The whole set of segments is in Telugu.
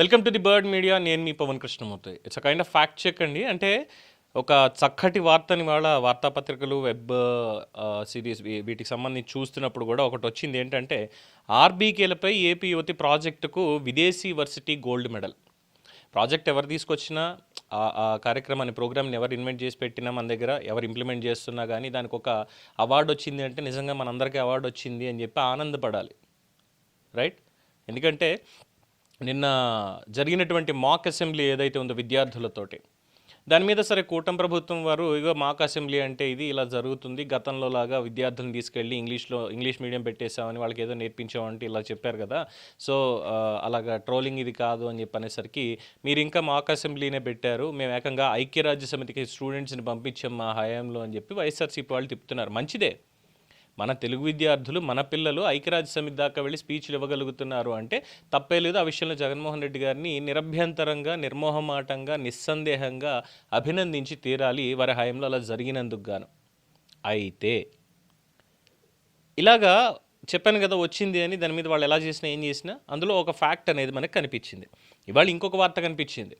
Welcome to the bird media. నేను మీ Pavan Krishnamurthy. It's a kind of fact check అండి. అంటే ఒక చక్కటి వార్తని వాళ్ళ వార్తాపత్రికలు వెబ్ సిరీస్ వీటికి సంబంధించి చూస్తున్నప్పుడు కూడా ఒకటి వచ్చింది ఏంటంటే ఆర్బీకేలపై ఏపీ యువతి ప్రాజెక్టుకు విదేశీ వర్సిటీ గోల్డ్ మెడల్. ప్రాజెక్ట్ ఎవరు తీసుకొచ్చినా ఆ- ఆ కార్యక్రమాన్ని ప్రోగ్రామ్ని ఎవరు ఇన్వెంట్ చేసి పెట్టినా మన దగ్గర ఎవరు ఇంప్లిమెంట్ చేస్తున్నా కానీ దానికి ఒక అవార్డు వచ్చింది అంటే నిజంగా మనందరికీ అవార్డు వచ్చింది అని చెప్పి ఆనందపడాలి. రైట్ ఎందుకంటే నిన్న జరిగినటువంటి మాక్ అసెంబ్లీ ఏదైతే ఉందో విద్యార్థులతోటి దాని మీద సరే కూటమి ప్రభుత్వం వారు ఇగో మాక్ అసెంబ్లీ అంటే ఇది ఇలా జరుగుతుంది గతంలో లాగా విద్యార్థులను తీసుకెళ్ళి ఇంగ్లీష్లో ఇంగ్లీష్ మీడియం పెట్టేసామని వాళ్ళకి ఏదో నేర్పించామంటే ఇలా చెప్పారు కదా. సో అలాగా ట్రోలింగ్ ఇది కాదు అని చెప్పనేసరికి మీరు ఇంకా మాక్ అసెంబ్లీనే పెట్టారు మేము ఏకంగా ఐక్యరాజ్య సమితికి స్టూడెంట్స్ని పంపించాం మా హయాంలో అని చెప్పి వైఎస్ఆర్సీపీ వాళ్ళు తిప్పుతున్నారు. మంచిదే. మన తెలుగు విద్యార్థులు మన పిల్లలు ఐక్యరాజ్య సమితి దాకా వెళ్ళి స్పీచ్లు ఇవ్వగలుగుతున్నారు అంటే తప్పే లేదు ఆ విషయంలో జగన్మోహన్ రెడ్డి గారిని నిరభ్యంతరంగా నిర్మోహమాటంగా నిస్సందేహంగా అభినందించి తీరాలి వారి హయాంలో అలా జరిగినందుకు గాను. అయితే ఇలాగా చెప్పాను కదా వచ్చింది అని దాని మీద వాళ్ళు ఎలా చేసినా ఏం చేసినా అందులో ఒక ఫ్యాక్ట్ అనేది మనకు కనిపించింది. ఇవాళ ఇంకొక వార్త కనిపించింది.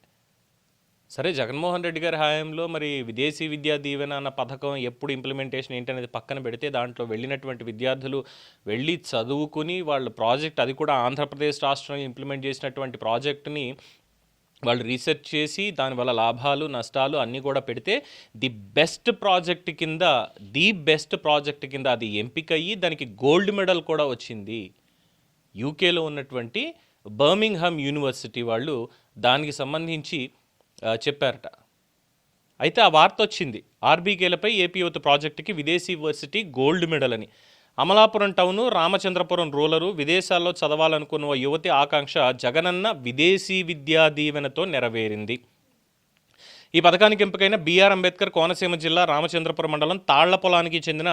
సరే జగన్మోహన్ రెడ్డి గారి హయాంలో మరి విదేశీ విద్యా దీవెన అన్న పథకం ఎప్పుడు ఇంప్లిమెంటేషన్ ఏంటనేది పక్కన పెడితే దాంట్లో వెళ్ళినటువంటి విద్యార్థులు వెళ్ళి చదువుకుని వాళ్ళ ప్రాజెక్ట్ అది కూడా ఆంధ్రప్రదేశ్ రాష్ట్రం ఇంప్లిమెంట్ చేసినటువంటి ప్రాజెక్టుని వాళ్ళు రీసెర్చ్ చేసి దానివల్ల లాభాలు నష్టాలు అన్నీ కూడా పెడితే ది బెస్ట్ ప్రాజెక్ట్ కింద ది బెస్ట్ ప్రాజెక్ట్ కింద అది ఎంపిక అయ్యి దానికి గోల్డ్ మెడల్ కూడా వచ్చింది. యూకేలో ఉన్నటువంటి బర్మింగ్హామ్ యూనివర్సిటీ వాళ్ళు దానికి సంబంధించి చెప్పారట. అయితే ఆ వార్త వచ్చింది ఆర్బీకేలపై ఏపీ యువత ప్రాజెక్టుకి విదేశీ యూనివర్సిటీ గోల్డ్ మెడల్ అని అమలాపురం టౌను రామచంద్రపురం రూలరు విదేశాల్లో చదవాలనుకున్న ఓ యువతి ఆకాంక్ష జగనన్న విదేశీ విద్యా దీవెనతో నెరవేరింది. ఈ పథకానికి ఎంపికైన బీఆర్ అంబేద్కర్ కోనసీమ జిల్లా రామచంద్రపురం మండలం తాళ్ళ పొలానికి చెందిన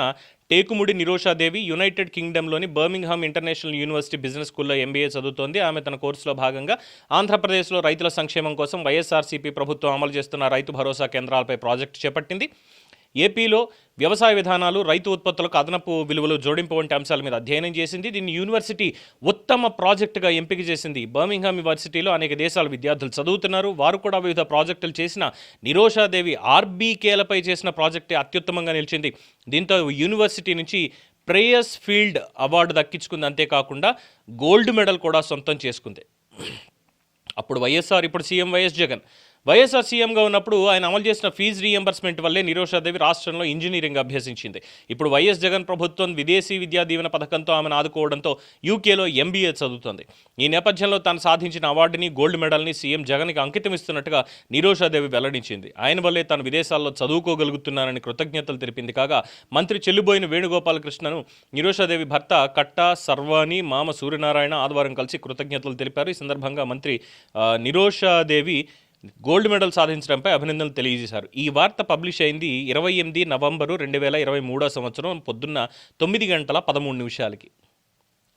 టేకుముడి నిరోషాదేవి యునైటెడ్ కింగ్డమ్లోని బర్మింగ్హామ్ ఇంటర్నేషనల్ యూనివర్సిటీ బిజినెస్ స్కూల్లో ఎంబీఏ చదువుతోంది. ఆమె తన కోర్సులో భాగంగా ఆంధ్రప్రదేశ్లో రైతుల సంక్షేమం కోసం వైఎస్ఆర్సీపీ ప్రభుత్వం అమలు చేస్తున్న రైతు భరోసా కేంద్రాలపై ప్రాజెక్టు చేపట్టింది. ఏపీలో వ్యవసాయ విధానాలు రైతు ఉత్పత్తులకు అదనపు విలువలు జోడింపు వంటి అంశాల మీద అధ్యయనం చేసింది. దీన్ని యూనివర్సిటీ ఉత్తమ ప్రాజెక్టుగా ఎంపిక చేసింది బర్మింగ్హామ్ యూనివర్సిటీలో అనేక దేశాల విద్యార్థులు చదువుతున్నారు. వారు కూడా వివిధ ప్రాజెక్టులు చేసిన నిరోషాదేవి ఆర్బీకేలపై చేసిన ప్రాజెక్టే అత్యుత్తమంగా నిలిచింది. దీంతో యూనివర్సిటీ నుంచి ప్రేయస్ ఫీల్డ్ అవార్డు దక్కించుకుంది. అంతేకాకుండా గోల్డ్ మెడల్ కూడా సొంతం చేసుకుంది. అప్పుడు వైఎస్ఆర్ ఇప్పుడు సీఎం వైఎస్ జగన్. వైఎస్ఆర్ సీఎంగా ఉన్నప్పుడు ఆయన అమలు చేసిన ఫీజు రీఎంబర్స్మెంట్ వల్లే నిరోషాదేవి రాష్ట్రంలో ఇంజనీరింగ్ అభ్యసించింది. ఇప్పుడు వైఎస్ జగన్ ప్రభుత్వం విదేశీ విద్యా దీవెన పథకంతో ఆమెను ఆదుకోవడంతో యూకేలో ఎంబీఏ చదువుతోంది. ఈ నేపథ్యంలో తాను సాధించిన అవార్డుని గోల్డ్ మెడల్ని సీఎం జగన్కి అంకితం ఇస్తున్నట్టుగా నిరోషాదేవి వెల్లడించింది. ఆయన వల్లే తాను విదేశాల్లో చదువుకోగలుగుతున్నానని కృతజ్ఞతలు తెలిపింది కాగా మంత్రి చెల్లిబోయిన వేణుగోపాలకృష్ణను నిరోషాదేవి భర్త కట్ట సర్వాణి మామ సూర్యనారాయణ ఆదివారం కలిసి కృతజ్ఞతలు తెలిపారు. ఈ సందర్భంగా మంత్రి నిరోషాదేవి గోల్డ్ మెడల్ సాధించడంపై అభినందనలు తెలియజేశారు. ఈ వార్త పబ్లిష్ అయింది ఇరవై ఎనిమిది నవంబరు రెండు వేల ఇరవై మూడో సంవత్సరం పొద్దున్న తొమ్మిది గంటల పదమూడు నిమిషాలకి.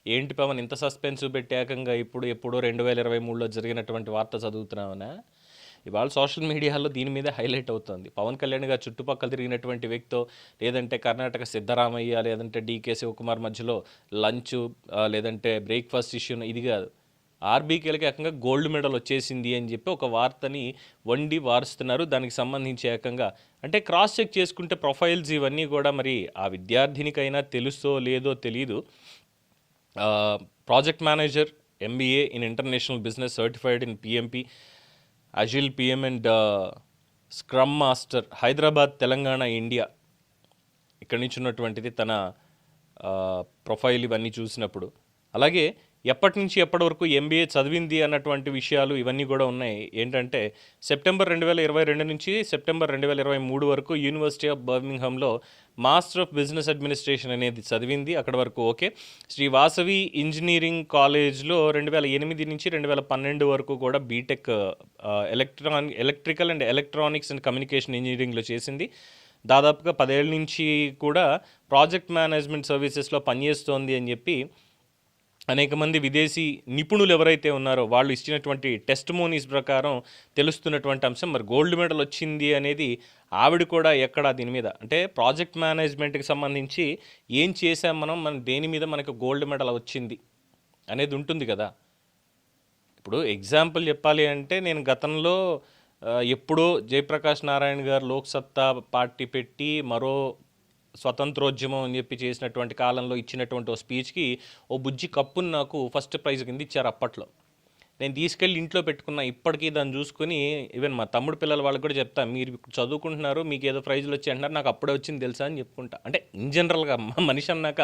ఏంటి పవన్ ఇంత సస్పెన్స్ పెట్టాకంగా ఇప్పుడు ఎప్పుడో రెండు వేల ఇరవై మూడులో జరిగినటువంటి వార్త చదువుతున్నావనా? ఇవాళ సోషల్ మీడియాలో దీని మీద హైలైట్ అవుతుంది. పవన్ కళ్యాణ్ గారు చుట్టుపక్కల తిరిగినటువంటి వ్యక్తితో లేదంటే కర్ణాటక సిద్ధరామయ్య లేదంటే డీకే శివకుమార్ మధ్యలో లంచ్ లేదంటే బ్రేక్ఫాస్ట్ ఇష్యూ ఇది కాదు. ఆర్బీకేలకి ఏకంగా గోల్డ్ మెడల్ వచ్చేసింది అని చెప్పి ఒక వార్తని వండి వారుస్తున్నారు. దానికి సంబంధించి ఏకంగా అంటే క్రాస్ చెక్ చేసుకుంటే ప్రొఫైల్స్ ఇవన్నీ కూడా మరి ఆ విద్యార్థినికైనా తెలుసో లేదో తెలియదు project manager MBA in international business certified in PMP agile PM and scrum master Hyderabad Telangana India ఇక్కడి నుంచి ఉన్నటువంటిది తన ప్రొఫైల్ ఇవన్నీ చూసినప్పుడు. అలాగే ఎప్పటి నుంచి ఎప్పటి వరకు ఎంబీఏ చదివింది అన్నటువంటి విషయాలు ఇవన్నీ కూడా ఉన్నాయి. ఏంటంటే సెప్టెంబర్ రెండు వేల ఇరవై రెండు నుంచి సెప్టెంబర్ రెండు వేల ఇరవై మూడు వరకు యూనివర్సిటీ ఆఫ్ బర్మింగ్హామ్లో మాస్టర్ ఆఫ్ బిజినెస్ అడ్మినిస్ట్రేషన్ అనేది చదివింది. అక్కడ వరకు ఓకే. శ్రీ వాసవి ఇంజనీరింగ్ కాలేజ్లో రెండు వేల ఎనిమిది నుంచి రెండు వేల పన్నెండు వరకు కూడా BTech electron electrical and electronics and communication ఇంజనీరింగ్లో చేసింది. దాదాపుగా పదేళ్ళ నుంచి కూడా ప్రాజెక్ట్ మేనేజ్మెంట్ సర్వీసెస్లో పనిచేస్తోంది అని చెప్పి అనేక మంది విదేశీ నిపుణులు ఎవరైతే ఉన్నారో వాళ్ళు ఇచ్చినటువంటి టెస్ట్ మోనీస్ ప్రకారం తెలుస్తున్నటువంటి అంశం. మరి గోల్డ్ మెడల్ వచ్చింది అనేది ఆవిడ కూడా ఎక్కడ దీని మీద? అంటే ప్రాజెక్ట్ మేనేజ్మెంట్కి సంబంధించి ఏం చేసాం మనం? మన దేని మీద మనకు గోల్డ్ మెడల్ వచ్చింది అనేది ఉంటుంది కదా. ఇప్పుడు ఎగ్జాంపుల్ చెప్పాలి అంటే నేను గతంలో ఎప్పుడో జయప్రకాష్ నారాయణ గారు లోక్సత్తా పార్టీ పెట్టి మరో స్వతంత్రోద్యమం అని చెప్పి చేసినటువంటి కాలంలో ఇచ్చినటువంటి ఓ స్పీచ్కి ఓ బుజ్జి కప్పుని నాకు ఫస్ట్ ప్రైజ్ కింద ఇచ్చారు అప్పట్లో. నేను తీసుకెళ్ళి ఇంట్లో పెట్టుకున్నా ఇప్పటికీ దాన్ని చూసుకొని ఈవెన్ మా తమ్ముడు పిల్లల వాళ్ళకి కూడా చెప్తా మీరు చదువుకుంటున్నారు మీకు ఏదో ప్రైజులు వచ్చి అంటున్నారు నాకు అప్పుడే వచ్చింది తెలుసా? అని చెప్పుకుంటా. అంటే ఇన్ జనరల్గా మనిషి అన్నాక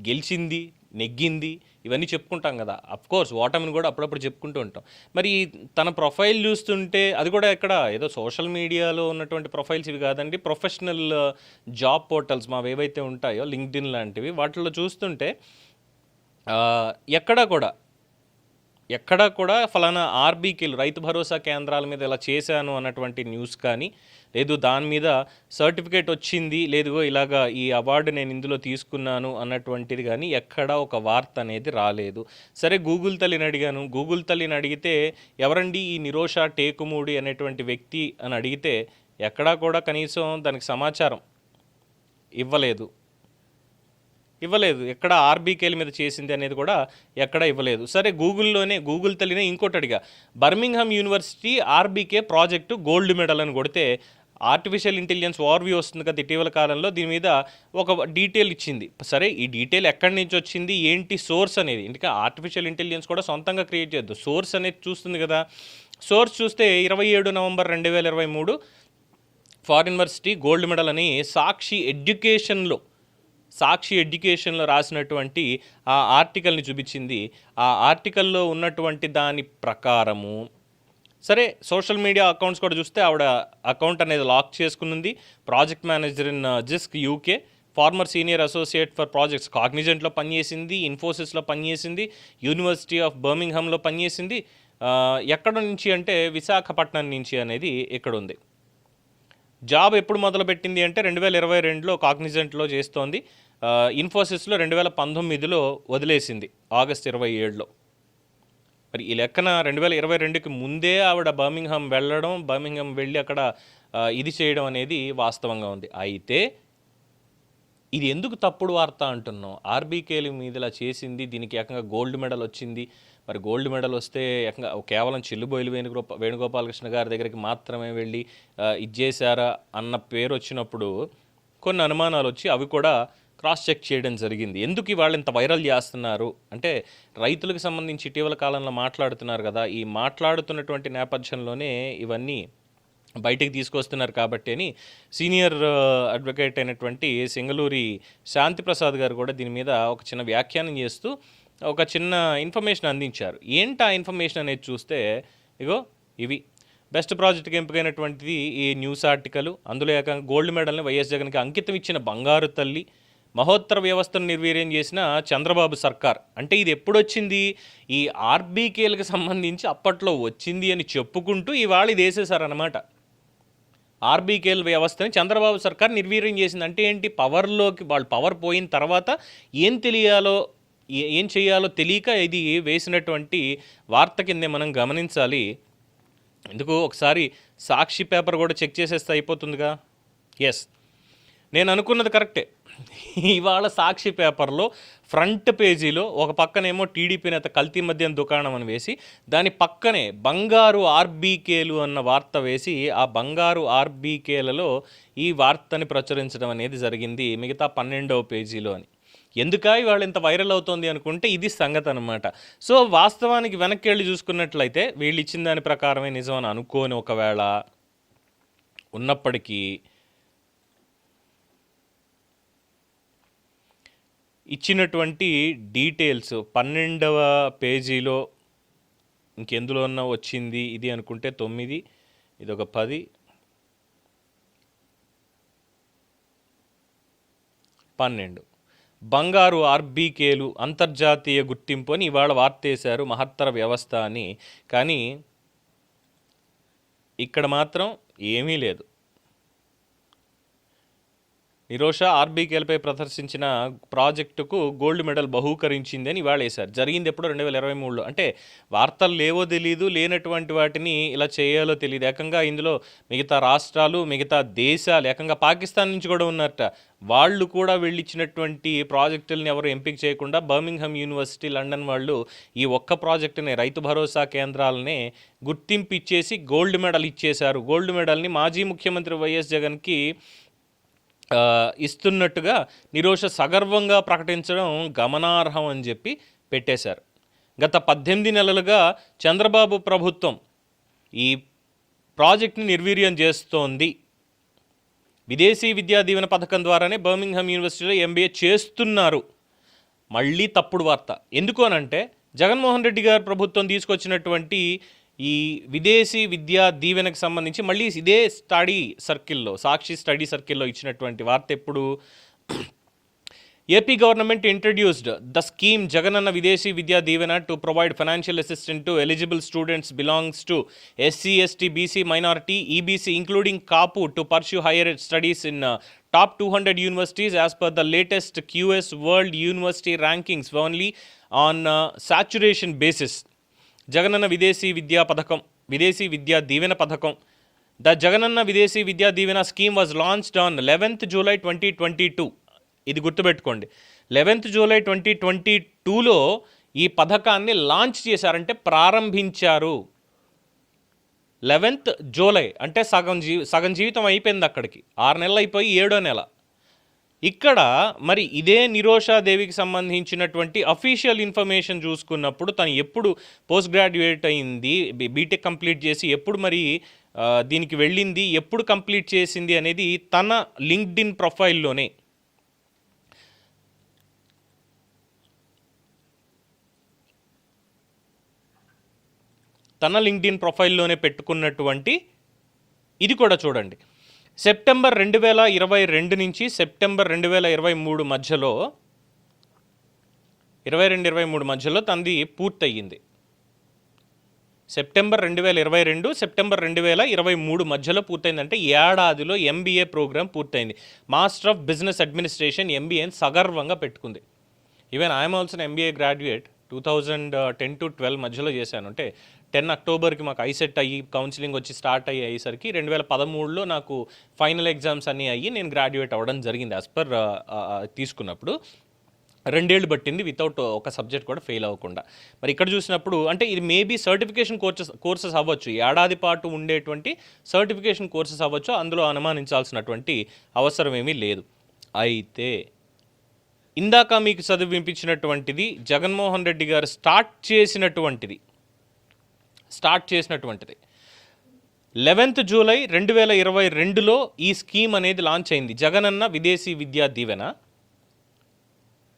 గెలిచింది నెగ్గింది ఇవన్నీ చెప్పుకుంటాం కదా. అఫ్ కోర్స్ ఓటమిని కూడా అప్పుడప్పుడు చెప్పుకుంటూ ఉంటాం. మరి తన ప్రొఫైల్ చూస్తుంటే అది కూడా ఎక్కడ? ఏదో సోషల్ మీడియాలో ఉన్నటువంటి ప్రొఫైల్స్ ఇవి కాదండి. ప్రొఫెషనల్ జాబ్ పోర్టల్స్ మావి ఏవైతే ఉంటాయో లింక్డ్ఇన్ లాంటివి వాటిలో చూస్తుంటే ఎక్కడా కూడా ఎక్కడా కూడా ఫలానా ఆర్బీకేలు రైతు భరోసా కేంద్రాల మీద ఇలా చేశాను అన్నటువంటి న్యూస్ కానీ లేదు దాని మీద సర్టిఫికేట్ వచ్చింది లేదు ఇలాగా ఈ అవార్డు నేను ఇందులో తీసుకున్నాను అన్నటువంటిది కానీ ఎక్కడా ఒక వార్త అనేది రాలేదు. సరే గూగుల్ తల్లిని అడిగాను. గూగుల్ తల్లిని అడిగితే ఎవరండి ఈ నిరోషా టేకుమూడి అనేటువంటి వ్యక్తి అని అడిగితే ఎక్కడా కూడా కనీసం దానికి సమాచారం ఇవ్వలేదు. ఇవ్వలేదు. ఎక్కడ ఆర్బీకేల మీద చేసింది అనేది కూడా ఎక్కడ ఇవ్వలేదు. సరే గూగుల్లోనే గూగుల్ తల్లినే ఇంకోటి అడిగా. Birmingham university RBK project gold medal అని కొడితే ఆర్టిఫిషియల్ ఇంటెలిజెన్స్ వార్వ్యూ వస్తుంది కదా ఇటీవల కాలంలో దీని మీద ఒక డీటెయిల్ ఇచ్చింది. సరే ఈ డీటెయిల్ ఎక్కడి నుంచి వచ్చింది? ఏంటి సోర్స్ అనేది? ఎందుకంటే ఆర్టిఫిషియల్ ఇంటెలిజెన్స్ కూడా సొంతంగా క్రియేట్ చేయొద్దు. సోర్స్ అనేది చూస్తుంది కదా. సోర్స్ చూస్తే ఇరవై ఏడు నవంబర్ రెండు వేల ఇరవై మూడు ఫారిన్ యూనివర్సిటీ గోల్డ్ మెడల్ అని సాక్షి ఎడ్యుకేషన్లో సాక్షి ఎడ్యుకేషన్లో రాసినటువంటి ఆ ఆర్టికల్ని చూపించింది. ఆ ఆర్టికల్లో ఉన్నటువంటి దాని ప్రకారము. సరే సోషల్ మీడియా అకౌంట్స్ కూడా చూస్తే ఆవిడ అకౌంట్ అనేది లాక్ చేసుకున్నది project manager in Jisc UK. Former senior associate for projects కాగ్నిజెంట్లో పనిచేసింది ఇన్ఫోసిస్లో పనిచేసింది యూనివర్సిటీ ఆఫ్ బర్మింగ్హామ్లో పనిచేసింది. ఎక్కడ నుంచి అంటే విశాఖపట్నం నుంచి అనేది ఇక్కడ ఉంది. జాబ్ ఎప్పుడు మొదలుపెట్టింది అంటే రెండు వేల ఇరవై రెండులో కాగ్నిజెంట్లో చేస్తోంది. ఇన్ఫోసిస్లో రెండు వేల పంతొమ్మిదిలో వదిలేసింది ఆగస్ట్ ఇరవై ఏడులో. మరి ఈ లెక్కన రెండు వేల ఇరవై రెండుకి ముందే ఆవిడ బర్మింగ్హామ్ వెళ్ళడం బర్మింగ్హామ్ వెళ్ళి అక్కడ ఇది చేయడం అనేది వాస్తవంగా ఉంది. అయితే ఇది ఎందుకు తప్పుడు వార్త అంటున్నాం? ఆర్బీకేలు మీద ఇలా చేసింది దీనికి ఏకంగా గోల్డ్ మెడల్ వచ్చింది. మరి గోల్డ్ మెడల్ వస్తే కేవలం చిల్లుబోయిలు వేణుగోప వేణుగోపాలకృష్ణ గారి దగ్గరికి మాత్రమే వెళ్ళి ఇచ్చేశారా ఇది చేశారా అన్న పేరు వచ్చినప్పుడు కొన్ని అనుమానాలు వచ్చి అవి కూడా క్రాస్ చెక్ చేయడం జరిగింది. ఎందుకు వాళ్ళు ఇంత వైరల్ చేస్తున్నారు? అంటే రైతులకు సంబంధించి ఇటీవల కాలంలో మాట్లాడుతున్నారు కదా ఈ మాట్లాడుతున్నటువంటి నేపథ్యంలోనే ఇవన్నీ బయటికి తీసుకొస్తున్నారు కాబట్టి అని సీనియర్ అడ్వకేట్ అయినటువంటి సింగళూరి శాంతి ప్రసాద్ గారు కూడా దీని మీద ఒక చిన్న వ్యాఖ్యానం చేస్తూ ఒక చిన్న ఇన్ఫర్మేషన్ అందించారు. ఏంటి ఆ ఇన్ఫర్మేషన్ అనేది చూస్తే ఇగో ఇవి. బెస్ట్ ప్రాజెక్ట్కి ఎంపికైనటువంటిది ఈ న్యూస్ ఆర్టికల్. అందులో ఏకంగా గోల్డ్ మెడల్ని వైఎస్ జగన్కి అంకితం ఇచ్చిన బంగారు తల్లి. మహోత్తర వ్యవస్థను నిర్వీర్యం చేసిన చంద్రబాబు సర్కార్. అంటే ఇది ఎప్పుడొచ్చింది? ఈ ఆర్బీకేలకు సంబంధించి అప్పట్లో వచ్చింది అని చెప్పుకుంటూ ఇవాళ ఇది వేసేసారనమాట ఆర్బీకేల్ వ్యవస్థని చంద్రబాబు సర్కార్ నిర్వీర్యం చేసింది. అంటే ఏంటి? పవర్లోకి వాళ్ళు పవర్ పోయిన తర్వాత ఏం తెలియాలో ఏం చేయాలో తెలియక ఇది వేసినటువంటి వార్త కిందే మనం గమనించాలి. ఎందుకు? ఒకసారి సాక్షి పేపర్ కూడా చెక్ చేసేస్తే అయిపోతుందిగా? ఎస్ నేను అనుకున్నది కరెక్టే. ఇవాళ సాక్షి పేపర్లో ఫ్రంట్ పేజీలో ఒక పక్కనేమో టీడీపీ నేత కల్తీ మద్యం దుకాణం అని వేసి దాని పక్కనే బంగారు ఆర్బీకేలు అన్న వార్త వేసి ఆ బంగారు ఆర్బీకేలలో ఈ వార్తని ప్రచురించడం అనేది జరిగింది మిగతా పన్నెండవ పేజీలో అని. ఎందుక ఇవాళ ఇంత వైరల్ అవుతోంది అనుకుంటే ఇది సంగతి అనమాట సో వాస్తవానికి వెనక్కి వెళ్ళి చూసుకున్నట్లయితే వీళ్ళు ఇచ్చిన దాని ప్రకారమే నిజం అని అనుకోని ఒకవేళ ఉన్నప్పటికీ ఇచ్చినటువంటి డీటెయిల్స్ పన్నెండవ పేజీలో ఇంకెందులో ఉన్న వచ్చింది ఇది అనుకుంటే తొమ్మిది ఇది ఒక పది. పన్నెండు. బంగారు ఆర్బీకేలు అంతర్జాతీయ గుర్తింపు అని ఇవాళ వార్త వేశారు మహత్తర వ్యవస్థ అని. కానీ ఇక్కడ మాత్రం ఏమీ లేదు. నిరోష ఆర్బీకేలపై ప్రదర్శించిన ప్రాజెక్టుకు గోల్డ్ మెడల్ బహూకరించింది అని ఇవాళ వేశారు జరిగింది ఎప్పుడు రెండు వేల ఇరవై మూడులో. అంటే వార్తలు లేవో తెలియదు లేనటువంటి వాటిని ఇలా చేయాలో తెలియదు ఏకంగా ఇందులో మిగతా రాష్ట్రాలు మిగతా దేశాలు ఏకంగా పాకిస్తాన్ నుంచి కూడా ఉన్నట్ట వాళ్ళు కూడా వెళ్ళిచ్చినటువంటి ప్రాజెక్టులను ఎవరు ఎంపిక చేయకుండా బర్మింగ్హమ్ యూనివర్సిటీ లండన్ వాళ్ళు ఈ ఒక్క ప్రాజెక్టుని రైతు భరోసా కేంద్రాలనే గుర్తింపు ఇచ్చేసి గోల్డ్ మెడల్ ఇచ్చేశారు. గోల్డ్ మెడల్ని మాజీ ముఖ్యమంత్రి వైఎస్ జగన్కి ఇస్తున్నట్టుగా నిరోష సగర్వంగా ప్రకటించడం గమనార్హం అని చెప్పి పెట్టేశారు. గత పద్దెనిమిది నెలలుగా చంద్రబాబు ప్రభుత్వం ఈ ప్రాజెక్ట్ని నిర్వీర్యం చేస్తోంది. విదేశీ విద్యా దీవెన పథకం ద్వారానే బర్మింగ్హమ్ యూనివర్సిటీలో ఎంబీఏ చేస్తున్నారు. మళ్ళీ తప్పుడు వార్త. ఎందుకు అనంటే జగన్మోహన్ రెడ్డి గారు ప్రభుత్వం తీసుకొచ్చినటువంటి ఈ విదేశీ విద్యా దీవెనకు సంబంధించి మళ్ళీ ఇదే స్టడీ సర్కిల్లో సాక్షి స్టడీ సర్కిల్లో ఇచ్చినటువంటి వార్త ఎప్పుడు? AP government introduced the scheme Jagananna Videshi Vidya Deevena to provide financial assistant to eligible students belongs to SC ST BC minority EBC including Kapu to pursue higher studies in top two hundred universities as per the latest QS world university rankings only on saturation basis Jagananna Videshi Vidya పథకం విదేశీ విద్యా దీవెన పథకం. The Jagananna Videshi Vidya Deevena scheme was launched on eleventh July twenty twenty two ఇది గుర్తుపెట్టుకోండి. లెవెన్త్ జూలై ట్వంటీ ట్వంటీ టూలో ఈ పథకాన్ని లాంచ్ చేశారంటే ప్రారంభించారు. లెవెన్త్ జూలై అంటే సగం జీ సగం జీవితం అయిపోయింది అక్కడికి. ఆరు నెలలు అయిపోయి ఏడో నెల. ఇక్కడ మరి ఇదే నిరోషాదేవికి సంబంధించినటువంటి అఫీషియల్ ఇన్ఫర్మేషన్ చూసుకున్నప్పుడు తను ఎప్పుడు పోస్ట్ గ్రాడ్యుయేట్ అయింది బీటెక్ కంప్లీట్ చేసి ఎప్పుడు మరి దీనికి వెళ్ళింది ఎప్పుడు కంప్లీట్ చేసింది అనేది తన లింక్డ్ఇన్ ప్రొఫైల్లోనే. తన లింక్డ్ఇన్ ప్రొఫైల్లోనే పెట్టుకున్నటువంటి ఇది కూడా చూడండి. సెప్టెంబర్ రెండు వేల ఇరవై రెండు నుంచి సెప్టెంబర్ రెండు వేల ఇరవై మూడు మధ్యలో ఇరవై రెండు ఇరవై మూడు మధ్యలో తనది పూర్తయింది సెప్టెంబర్ రెండు వేల ఇరవై రెండు సెప్టెంబర్ రెండు వేల ఇరవై మూడు మధ్యలో పూర్తయిందంటే ఏడాదిలో ఎంబీఏ ప్రోగ్రామ్ పూర్తయింది. మాస్టర్ ఆఫ్ బిజినెస్ అడ్మినిస్ట్రేషన్ ఎంబీఏని సగర్వంగా పెట్టుకుంది. Even I'm also MBA graduate two thousand ten to twelve మధ్యలో చేశాను. అంటే టెన్ అక్టోబర్కి మాకు ఐసెట్ అయ్యి కౌన్సిలింగ్ వచ్చి స్టార్ట్ అయ్యి అయ్యేసరికి రెండు వేల పదమూడులో నాకు ఫైనల్ ఎగ్జామ్స్ అన్నీ అయ్యి నేను గ్రాడ్యుయేట్ అవ్వడం జరిగింది యాజ్ పర్ తీసుకున్నప్పుడు. రెండేళ్ళు పట్టింది వితౌట్ ఒక సబ్జెక్ట్ కూడా ఫెయిల్ అవ్వకుండా. మరి ఇక్కడ చూసినప్పుడు అంటే ఇది మేబీ సర్టిఫికేషన్ కోర్సెస్ కోర్సెస్ అవ్వచ్చు. ఏడాది పాటు ఉండేటువంటి సర్టిఫికేషన్ కోర్సెస్ అవ్వచ్చు. అందులో అనుమానించాల్సినటువంటి అవసరం ఏమీ లేదు. అయితే ఇందాక మీకు చదివింపించినటువంటిది జగన్మోహన్ రెడ్డి గారు స్టార్ట్ చేసినటువంటిది. స్టార్ట్ చేసినటువంటిది. లెవెన్త్ జూలై రెండు వేల ఇరవై రెండులో ఈ స్కీమ్ అనేది లాంచ్ అయింది. Jagananna Videshi Vidya Deevena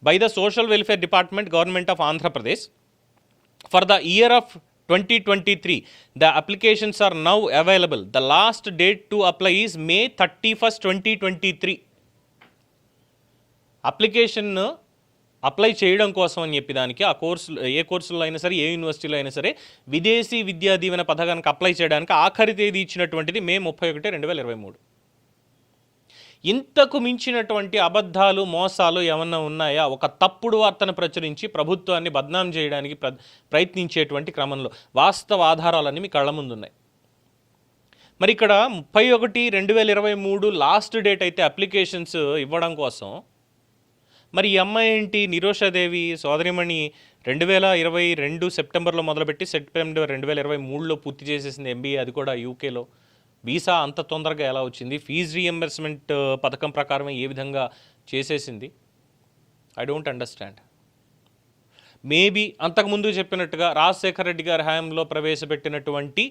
by the social welfare department government of Andhra Pradesh. For the year of twenty twenty three the applications are now available. The last date to apply is May thirty first twenty twenty three. Application apply చేయడం కోసం అని చెప్పి దానికి ఆ కోర్సులు ఏ కోర్సులో అయినా సరే ఏ యూనివర్సిటీలో అయినా సరే విదేశీ విద్యా దీవెన పథకానికి అప్లై చేయడానికి ఆఖరి తేదీ ఇచ్చినటువంటిది మే ముప్పై ఒకటి రెండు వేల ఇరవై మూడు. ఇంతకు మించినటువంటి అబద్ధాలు మోసాలు ఏమన్నా ఉన్నాయా? ఒక తప్పుడు వార్తను ప్రచురించి ప్రభుత్వాన్ని బద్నాం చేయడానికి ప్ర ప్రయత్నించేటువంటి క్రమంలో వాస్తవ ఆధారాలన్నీ మీ కళ్ళ ముందున్నాయి. మరి ఇక్కడ ముప్పై ఒకటి రెండు వేల ఇరవై మూడు లాస్ట్ డేట్ అయితే అప్లికేషన్స్ ఇవ్వడం కోసం మరి ఈ అమ్మాయి ఏంటి? నిరోషాదేవి సోదరిమణి రెండు వేల ఇరవై రెండు సెప్టెంబర్లో మొదలుపెట్టి సెప్టెంబర్ రెండు వేల ఇరవై మూడులో పూర్తి చేసేసింది ఎంబీఏ అది కూడా యూకేలో వీసా అంత తొందరగా ఎలా వచ్చింది? ఫీజు రీఎంబర్స్మెంట్ పథకం ప్రకారం ఏ విధంగా చేసేసింది? ఐ డోంట్ అండర్స్టాండ్ మేబీ అంతకుముందు చెప్పినట్టుగా రాజశేఖర రెడ్డి గారి హయాంలో ప్రవేశపెట్టినటువంటి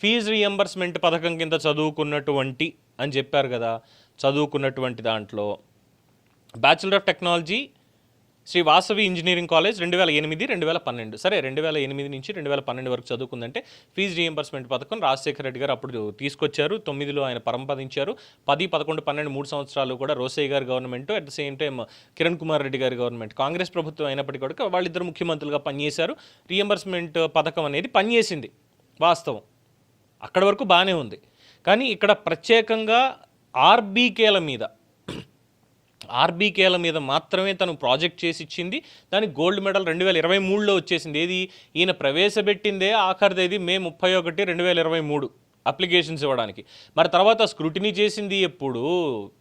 ఫీజు రీఎంబర్స్మెంట్ పథకం కింద చదువుకున్నటువంటి అని చెప్పారు కదా చదువుకున్నటువంటి దాంట్లో. Bachelor of technology Sri Vasavi engineering college రెండు వేల ఎనిమిది రెండు వేల పన్నెండు. సరే రెండు వేల ఎనిమిది నుంచి రెండు వేల పన్నెండు వరకు చదువుకుందంటే ఫీజు రీఎంబర్స్మెంట్ పథకం రాజశేఖర రెడ్డి గారు అప్పుడు తీసుకొచ్చారు. తొమ్మిదిలో ఆయన పరంపదించారు. పది పదకొండు పన్నెండు మూడు సంవత్సరాలు కూడా రోసయ్య గారి government at the same time Kiran Kumar Reddy గారి గవర్నమెంట్ కాంగ్రెస్ ప్రభుత్వం అయినప్పటికీ కూడా వాళ్ళిద్దరు ముఖ్యమంత్రులుగా పనిచేశారు. రీఎంబర్స్మెంట్ పథకం అనేది పనిచేసింది వాస్తవం. అక్కడ వరకు బాగానే ఉంది. కానీ ఇక్కడ ప్రత్యేకంగా ఆర్బీకేల మీద ఆర్బీకేల మీద మాత్రమే తను ప్రాజెక్ట్ చేసి ఇచ్చింది. దానికి గోల్డ్ మెడల్ రెండు వేల ఇరవై మూడులో వచ్చేసింది. ఏది? ఈయన ప్రవేశపెట్టిందే ఆఖరిదేది మే ముప్పై ఒకటి రెండు వేల ఇరవై మూడు. అప్లికేషన్స్ ఇవ్వడానికి. మరి తర్వాత స్క్రూటినీ చేసింది ఎప్పుడు?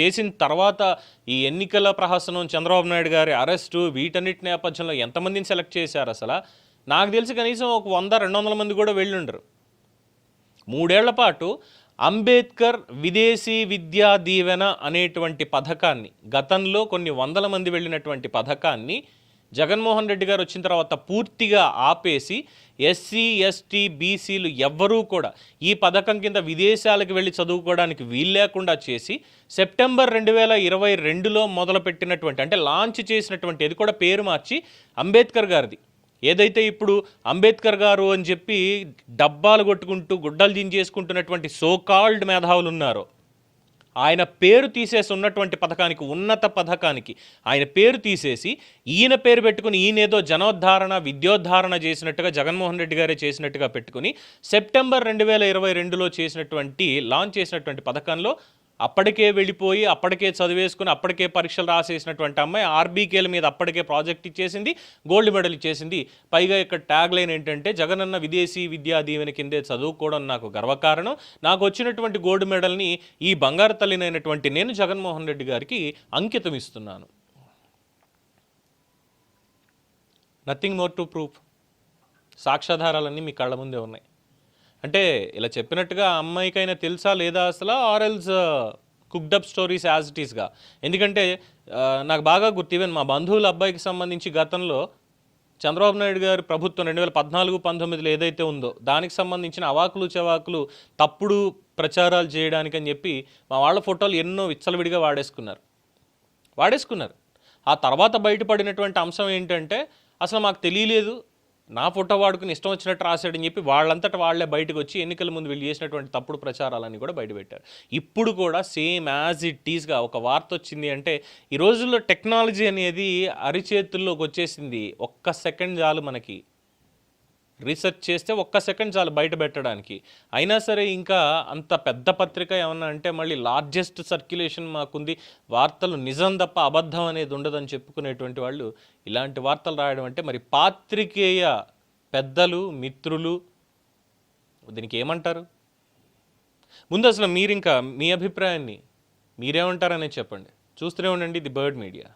చేసిన తర్వాత ఈ ఎన్నికల ప్రహసనం చంద్రబాబు నాయుడు గారి అరెస్టు వీటన్నిటి నేపథ్యంలో ఎంతమందిని సెలెక్ట్ చేశారు అసలు? నాకు తెలిసి కనీసం ఒక వంద రెండు వందల మంది కూడా వెళ్ళుండరు. మూడేళ్ళ పాటు అంబేద్కర్ విదేశీ విద్యా దీవెన అనేటువంటి పథకాన్ని గతంలో కొన్ని వందల మంది వెళ్ళినటువంటి పథకాన్ని జగన్మోహన్ రెడ్డి గారు వచ్చిన తర్వాత పూర్తిగా ఆపేసి ఎస్సీ ఎస్టీ బీసీలు ఎవ్వరూ కూడా ఈ పథకం కింద విదేశాలకు వెళ్ళి చదువుకోవడానికి వీల్లేకుండా చేసి సెప్టెంబర్ రెండు వేల ఇరవై రెండులో మొదలుపెట్టినటువంటి అంటే లాంచ్ చేసినటువంటి ఇది కూడా పేరు మార్చి అంబేద్కర్ గారిది. ఏదైతే ఇప్పుడు అంబేద్కర్ గారు అని చెప్పి డబ్బాలు కొట్టుకుంటూ గుడ్డలు దించేసుకుంటున్నటువంటి సోకాల్డ్ మేధావులు ఉన్నారో ఆయన పేరు తీసేసి ఉన్నటువంటి పథకానికి ఉన్నత పథకానికి ఆయన పేరు తీసేసి ఈయన పేరు పెట్టుకుని ఈయనేదో జనోద్ధారణ విద్యోద్ధారణ చేసినట్టుగా జగన్మోహన్ రెడ్డి గారే చేసినట్టుగా పెట్టుకుని సెప్టెంబర్ రెండు వేల ఇరవై రెండులో చేసినటువంటి లాంచ్ చేసినటువంటి పథకంలో అప్పటికే వెళ్ళిపోయి అప్పటికే చదివేసుకుని అప్పటికే పరీక్షలు రాసేసినటువంటి అమ్మాయి ఆర్బీకేల మీద అప్పటికే ప్రాజెక్ట్ ఇచ్చేసింది గోల్డ్ మెడల్ ఇచ్చేసింది. పైగా ఇక్కడ ట్యాగ్ లైన్ ఏంటంటే జగనన్న విదేశీ విద్యా దీవెన కిందే చదువుకోవడం నాకు గర్వకారణం. నాకు వచ్చినటువంటి గోల్డ్ మెడల్ని ఈ బంగారు తల్లినైనటువంటి నేను జగన్మోహన్ రెడ్డి గారికి అంకితం ఇస్తున్నాను. నథింగ్ మోర్ టు ప్రూఫ్ సాక్ష్యాధారాలన్నీ మీ కళ్ళ ముందే ఉన్నాయి. అంటే ఇలా చెప్పినట్టుగా అమ్మాయికైనా తెలుసా లేదా అసలు? ఆర్ఎల్స్ కుక్డప్ స్టోరీస్ యాజ్ ఇట్ ఈస్గా ఎందుకంటే uh, నాకు బాగా గుర్తు. ఈవెన్ మా బంధువుల అబ్బాయికి సంబంధించి గతంలో చంద్రబాబు నాయుడు గారి ప్రభుత్వం రెండు వేల పద్నాలుగు పంతొమ్మిదిలో ఏదైతే ఉందో దానికి సంబంధించిన అవాకులు చవాకులు తప్పుడు ప్రచారాలు చేయడానికి అని చెప్పి మా వాళ్ళ ఫోటోలు ఎన్నో విచ్చలవిడిగా వాడేసుకున్నారు. వాడేసుకున్నారు. ఆ తర్వాత బయటపడినటువంటి అంశం ఏంటంటే అసలు మాకు తెలియలేదు. నా ఫోటో వాడుకుని ఇష్టం వచ్చినట్టు రాశాడని చెప్పి వాళ్ళంతట వాళ్ళే బయటకు వచ్చి ఎన్నికల ముందు వీళ్ళు చేసినటువంటి తప్పుడు ప్రచారాలన్నీ కూడా బయటపెట్టారు ఇప్పుడు కూడా సేమ్ యాజ్ ఇట్ ఈస్గా ఒక వార్త వచ్చింది అంటే ఈ రోజుల్లో టెక్నాలజీ అనేది అరిచేతుల్లోకి వచ్చేసింది. ఒక్క సెకండ్ చాలు మనకి. రీసెర్చ్ చేస్తే ఒక్క సెకండ్ చాలు బయట పెట్టడానికి. అయినా సరే ఇంకా అంత పెద్ద పత్రిక ఏమన్నా అంటే మళ్ళీ లార్జెస్ట్ సర్క్యులేషన్ మాకుంది. వార్తలు నిజం తప్ప అబద్ధం అనేది ఉండదని చెప్పుకునేటువంటి వాళ్ళు ఇలాంటి వార్తలు రాయడం అంటే మరి పాత్రికేయ పెద్దలు మిత్రులు దీనికి ఏమంటారు? ముందు అసలు మీరు ఇంకా మీ అభిప్రాయాన్ని మీరేమంటారనే చెప్పండి. చూస్తూనే ఉండండి ది బర్డ్ మీడియా.